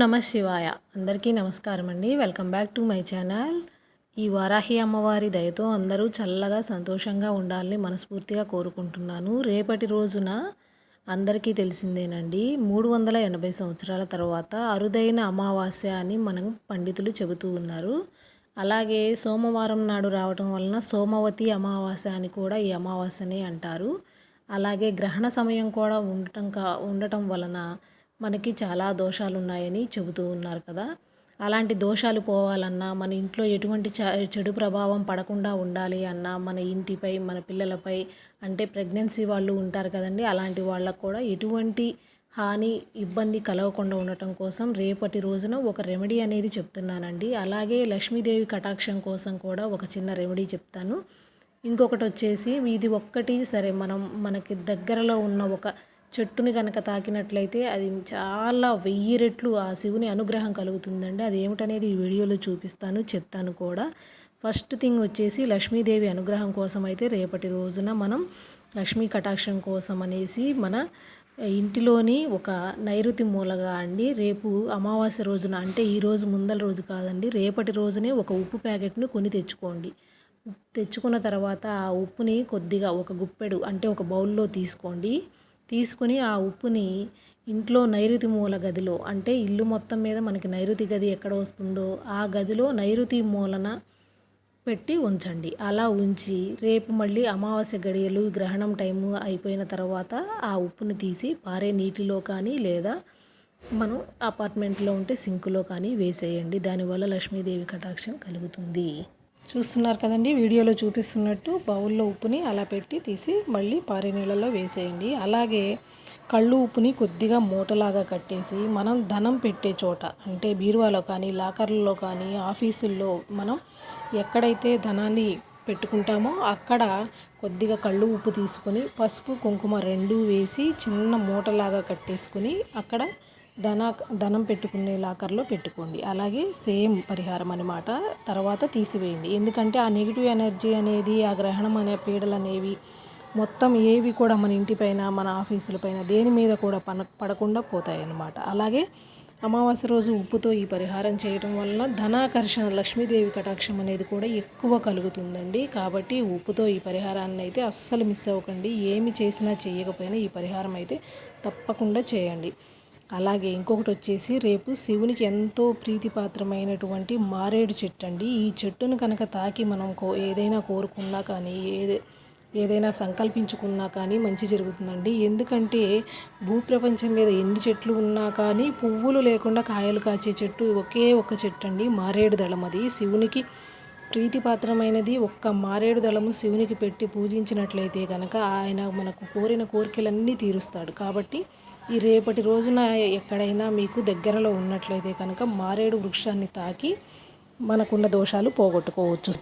నమ శివాయ. అందరికీ నమస్కారం అండి. Welcome back to my channel. ఈ వారాహి అమ్మవారి దయతో అందరూ చల్లగా సంతోషంగా ఉండాలని మనస్ఫూర్తిగా కోరుకుంటున్నాను. రేపటి రోజున అందరికీ తెలిసిందేనండి మూడు వందల ఎనభై సంవత్సరాల తర్వాత అరుదైన అమావాస్య అని మనం పండితులు చెబుతూ ఉన్నారు. అలాగే సోమవారం నాడు రావటం వలన సోమవతి అమావాస్య అని కూడా ఈ అమావాస్యనే అంటారు. అలాగే గ్రహణ సమయం కూడా ఉండటం కా ఉండటం వలన మనకి చాలా దోషాలు ఉన్నాయని చెబుతూ ఉన్నారు కదా. అలాంటి దోషాలు పోవాలన్నా మన ఇంట్లో ఎటువంటి చెడు ప్రభావం పడకుండా ఉండాలి అన్నా మన ఇంటిపై మన పిల్లలపై అంటే ప్రెగ్నెన్సీ వాళ్ళు ఉంటారు కదండి అలాంటి వాళ్ళకు కూడా ఎటువంటి హాని ఇబ్బంది కలగకుండా ఉండటం కోసం రేపటి రోజున ఒక రెమెడీ అనేది చెప్తున్నానండి. అలాగే లక్ష్మీదేవి కటాక్షం కోసం కూడా ఒక చిన్న రెమెడీ చెప్తాను. ఇంకొకటి వచ్చేసి ఇది ఒక్కటి సరే మనం మనకి దగ్గరలో ఉన్న ఒక చెట్టుని కనుక తాకినట్లయితే అది చాలా వెయ్యి రెట్లు ఆ శివుని అనుగ్రహం కలుగుతుందండి. అది ఏమిటనేది ఈ వీడియోలో చూపిస్తాను చెప్తాను కూడా. ఫస్ట్ థింగ్ వచ్చేసి లక్ష్మీదేవి అనుగ్రహం కోసం అయితే రేపటి రోజున మనం లక్ష్మీ కటాక్షం కోసం అనేసి మన ఇంటిలోని ఒక నైరుతి మూలగా అండి రేపు అమావాస్య రోజున అంటే ఈ రోజు ముందల రోజు కాదండి రేపటి రోజునే ఒక ఉప్పు ప్యాకెట్ను కొని తెచ్చుకోండి. తెచ్చుకున్న తర్వాత ఆ ఉప్పుని కొద్దిగా ఒక గుప్పెడు అంటే ఒక బౌల్లో తీసుకోండి. తీసుకుని ఆ ఉప్పుని ఇంట్లో నైరుతి మూల గదిలో అంటే ఇల్లు మొత్తం మీద మనకి నైరుతి గది ఎక్కడ వస్తుందో ఆ గదిలో నైరుతి మూలన పెట్టి ఉంచండి. అలా ఉంచి రేపు మళ్ళీ అమావాస్య గడియలు గ్రహణం టైము అయిపోయిన తర్వాత ఆ ఉప్పుని తీసి పారే నీటిలో కానీ లేదా మనం అపార్ట్మెంట్లో ఉంటే సింకులో కానీ వేసేయండి. దానివల్ల లక్ష్మీదేవి కటాక్షం కలుగుతుంది. చూస్తున్నారు కదండి వీడియోలో చూపిస్తున్నట్టు బౌల్లో ఉప్పుని అలా పెట్టి తీసి మళ్ళీ పారే నీళ్ళలో వేసేయండి. అలాగే కళ్ళు ఉప్పుని కొద్దిగా మూటలాగా కట్టేసి మనం ధనం పెట్టే చోట అంటే బీరువాలో కానీ లాకర్లలో కానీ ఆఫీసుల్లో మనం ఎక్కడైతే ధనాన్ని పెట్టుకుంటామో అక్కడ కొద్దిగా కళ్ళు ఉప్పు తీసుకొని పసుపు కుంకుమ రెండు వేసి చిన్న మూటలాగా కట్టేసుకుని అక్కడ ధన ధనం పెట్టుకునే లాకర్లో పెట్టుకోండి. అలాగే సేమ్ పరిహారం అనమాట తర్వాత తీసివేయండి. ఎందుకంటే ఆ నెగిటివ్ ఎనర్జీ అనేది ఆ గ్రహణం అనే పీడలు అనేవి మొత్తం ఏవి కూడా మన ఇంటిపైన మన ఆఫీసుల పైన దేని మీద కూడా పన పడకుండా పోతాయి అన్నమాట. అలాగే అమావాస్య రోజు ఉప్పుతో ఈ పరిహారం చేయడం వలన ధనాకర్షణ లక్ష్మీదేవి కటాక్షం అనేది కూడా ఎక్కువ కలుగుతుందండి. కాబట్టి ఉప్పుతో ఈ పరిహారాన్ని అయితే అస్సలు మిస్ అవ్వకండి. ఏమి చేసినా చేయకపోయినా ఈ పరిహారం అయితే తప్పకుండా చేయండి. అలాగే ఇంకొకటి వచ్చేసి రేపు శివునికి ఎంతో ప్రీతిపాత్రమైనటువంటి మారేడు చెట్టు అండి ఈ చెట్టును కనుక తాకి మనం కో ఏదైనా కోరుకున్నా కానీ ఏదే ఏదైనా సంకల్పించుకున్నా కానీ మంచి జరుగుతుందండి. ఎందుకంటే భూప్రపంచం మీద ఎన్ని చెట్లు ఉన్నా కానీ పువ్వులు లేకుండా కాయలు కాచే చెట్టు ఒకే ఒక చెట్టు అండి మారేడు దళం అది. శివునికి ప్రీతిపాత్రమైనది ఒక్క మారేడు దళము శివునికి పెట్టి పూజించినట్లయితే కనుక ఆయన మనకు కోరిన కోరికలన్నీ తీరుస్తాడు. కాబట్టి ఈ రేపటి రోజున ఎక్కడైనా మీకు దగ్గరలో ఉన్నట్లయితే కనుక మారేడు వృక్షాన్ని తాకి మనకున్న దోషాలు పోగొట్టుకోవచ్చు.